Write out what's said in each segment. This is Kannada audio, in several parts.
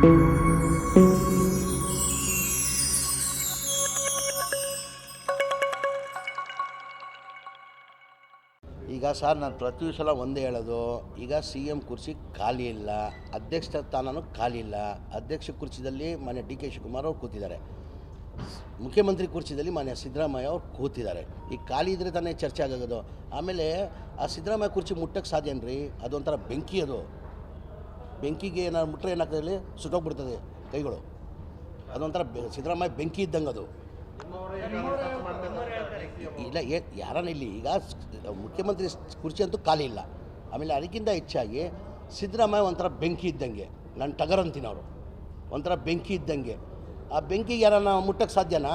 ಈಗ ಸರ್, ನಾನು ಪ್ರತಿ ಸಲ ಒಂದೇ ಹೇಳೋದು, ಈಗ ಸಿ ಎಂ ಕುರ್ಚಿ ಖಾಲಿ ಇಲ್ಲ, ಅಧ್ಯಕ್ಷ ಸ್ಥಾನನೂ ಖಾಲಿ ಇಲ್ಲ, ಅಧ್ಯಕ್ಷ ಕುರ್ಚಿದಲ್ಲಿ ಮಾನ್ಯ ಡಿ ಕೆ ಶಿವಕುಮಾರ್ ಅವರು ಕೂತಿದ್ದಾರೆ. ಮುಖ್ಯಮಂತ್ರಿ ಕುರ್ಚಿದಲ್ಲಿ ಮಾನ್ಯ ಸಿದ್ದರಾಮಯ್ಯ ಅವರು ಕೂತಿದ್ದಾರೆ. ಈಗ ಖಾಲಿ ಇದ್ರೆ ತಾನೇ ಚರ್ಚೆ ಆಗೋದು. ಆಮೇಲೆ ಆ ಸಿದ್ದರಾಮಯ್ಯ ಕುರ್ಚಿ ಮುಟ್ಟಕ್ಕೆ ಸಾಧ್ಯನ್ರಿ ಅದೊಂಥರ ಬೆಂಕಿ ಅದು. ಬೆಂಕಿಗೆ ಏನಾದ್ರು ಮುಟ್ಟರೆ ಏನಾಗ್ತದೆ ಸುಟ್ಟೋಗ್ಬಿಡ್ತದೆ ಕೈಗಳು. ಅದೊಂಥರ ಸಿದ್ದರಾಮಯ್ಯ ಬೆಂಕಿ ಇದ್ದಂಗೆ ಅದು. ಇಲ್ಲ, ಏ, ಯಾರನ್ನ ಇಲ್ಲಿ ಈಗ ಮುಖ್ಯಮಂತ್ರಿ ಕುರ್ಚಿ ಅಂತೂ ಖಾಲಿ ಇಲ್ಲ. ಆಮೇಲೆ ಅದಕ್ಕಿಂತ ಹೆಚ್ಚಾಗಿ ಸಿದ್ದರಾಮಯ್ಯ ಒಂಥರ ಬೆಂಕಿ ಇದ್ದಂಗೆ. ನಾನು ಟಗರ್ ಅಂತೀನಿ ಅವರು ಒಂಥರ ಬೆಂಕಿ ಇದ್ದಂಗೆ. ಆ ಬೆಂಕಿಗೆ ಯಾರನ್ನ ಮುಟ್ಟಕ್ಕೆ ಸಾಧ್ಯನಾ?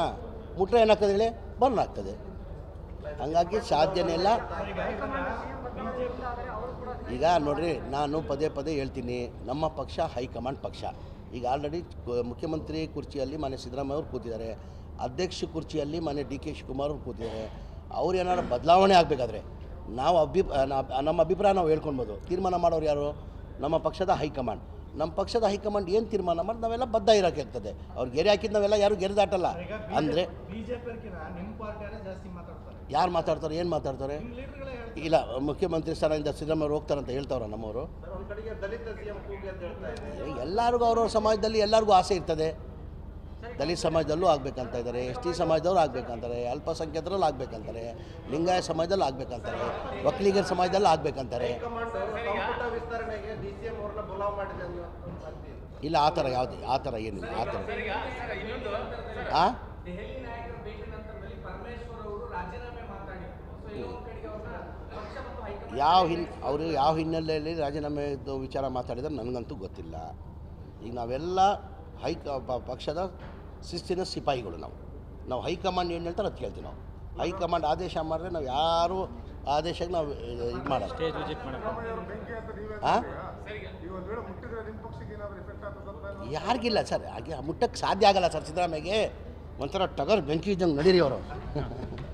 ಮುಟ್ಟರೆ ಏನಾಗ್ತದೆ ಹೇಳಿ? ಬರ್ನ್ ಆಗ್ತದೆ. ಹಂಗಾಗಿ ಸಾಧ್ಯನೇ ಇಲ್ಲ. ಈಗ ನೋಡ್ರಿ, ನಾನು ಪದೇ ಪದೇ ಹೇಳ್ತೀನಿ, ನಮ್ಮ ಪಕ್ಷ ಹೈಕಮಾಂಡ್ ಪಕ್ಷ. ಈಗ ಆಲ್ರೆಡಿ ಮುಖ್ಯಮಂತ್ರಿ ಕುರ್ಚಿಯಲ್ಲಿ ಮನೆ ಸಿದ್ದರಾಮಯ್ಯ ಅವರು ಕೂತಿದ್ದಾರೆ. ಅಧ್ಯಕ್ಷ ಕುರ್ಚಿಯಲ್ಲಿ ಮನೆ ಡಿ ಕೆ ಶಿವಕುಮಾರ್ ಅವರು ಕೂತಿದ್ದಾರೆ. ಅವ್ರು ಏನಾದ್ರು ಬದಲಾವಣೆ ಆಗಬೇಕಾದ್ರೆ ನಾವು ಅಭಿ ನಮ್ಮ ಅಭಿಪ್ರಾಯ ನಾವು ಹೇಳ್ಕೊಳ್ಬೋದು. ತೀರ್ಮಾನ ಮಾಡೋರು ಯಾರು? ನಮ್ಮ ಪಕ್ಷದ ಹೈಕಮಾಂಡ್. ನಮ್ಮ ಪಕ್ಷದ ಹೈಕಮಾಂಡ್ ಏನು ತೀರ್ಮಾನ ಮಾಡಿ ನಾವೆಲ್ಲ ಬದ್ಧ ಇರೋಕೆ ಆಗ್ತದೆ. ಅವ್ರು ಗೆರೆ ಹಾಕಿದ್ದು ನಾವೆಲ್ಲ ಯಾರು ಗೆರೆದಾಟಲ್ಲ ಅಂದರೆ ಯಾರು ಮಾತಾಡ್ತಾರೆ ಏನು ಮಾತಾಡ್ತಾರೆ? ಇಲ್ಲ ಮುಖ್ಯಮಂತ್ರಿ ಸ್ಥಾನದಿಂದ ಸಿದ್ದರಾಮಯ್ಯ ಹೋಗ್ತಾರಂತ ಹೇಳ್ತಾವ್ರ ನಮ್ಮವರು. ಒಂದ್ ಕಡೆಗೆ ದಲಿತ ಸಿಎಂ ಕೂಗಿ ಅಂತ ಹೇಳ್ತಾ ಇದೆ ಎಲ್ಲರಿಗೂ ಅವ್ರವ್ರ ಸಮಾಜದಲ್ಲಿ ಎಲ್ಲರಿಗೂ ಆಸೆ ಇರ್ತದೆ. ದಲಿತ ಸಮಾಜದಲ್ಲೂ ಆಗಬೇಕಂತ ಇದ್ದಾರೆ ಎಸ್ ಟಿ ಸಮಾಜದವ್ರು ಆಗಬೇಕಂತಾರೆ ಅಲ್ಪಸಂಖ್ಯಾತರಲ್ಲಿ ಆಗಬೇಕಂತಾರೆ ಲಿಂಗಾಯ ಸಮಾಜದಲ್ಲಿ ಆಗಬೇಕಂತಾರೆ ಒಕ್ಕಲಿಗರ ಸಮಾಜದಲ್ಲಿ ಆಗ್ಬೇಕಂತಾರೆ. ಇಲ್ಲ ಆ ಥರ ಯಾವುದೇ ಆ ಥರ ಏನಿಲ್ಲ ಆ ಥರ. ರಾಜೀನಾಮೆ ಯಾವ ಹಿನ್ ಅವರು ಯಾವ ಹಿನ್ನೆಲೆಯಲ್ಲಿ ರಾಜೀನಾಮೆದು ವಿಚಾರ ಮಾತಾಡಿದ್ರೆ ನನಗಂತೂ ಗೊತ್ತಿಲ್ಲ. ಈಗ ನಾವೆಲ್ಲ ಹೈ ಪಕ್ಷದ ಶಿಸ್ತಿನ ಸಿಪಾಯಿಗಳು ನಾವು. ನಾವು ಹೈಕಮಾಂಡ್ ಏನು ಹೇಳ್ತಾರೆ ಅದು ಕೇಳ್ತೀವಿ ನಾವು. ಹೈಕಮಾಂಡ್ ಆದೇಶ ಮಾಡಿದ್ರೆ ನಾವು ಯಾರು ಆದೇಶಕ್ಕೆ ನಾವು ಇದು ಹಾಂ ಆಗ್ತದಂತ ಯಾರಿಗಿಲ್ಲ ಸರ್ ಹಾಗೆ ಮುಟ್ಟಕ್ಕೆ ಸಾಧ್ಯ ಆಗಲ್ಲ ಸರ್ ಸಿದ್ದರಾಮಯ್ಯಗೆ. ಒಂಥರ ಟಗರ್ ಬೆಂಕಿ ಇದ್ದಂಗೆ ನಡೀರಿ ಅವರು.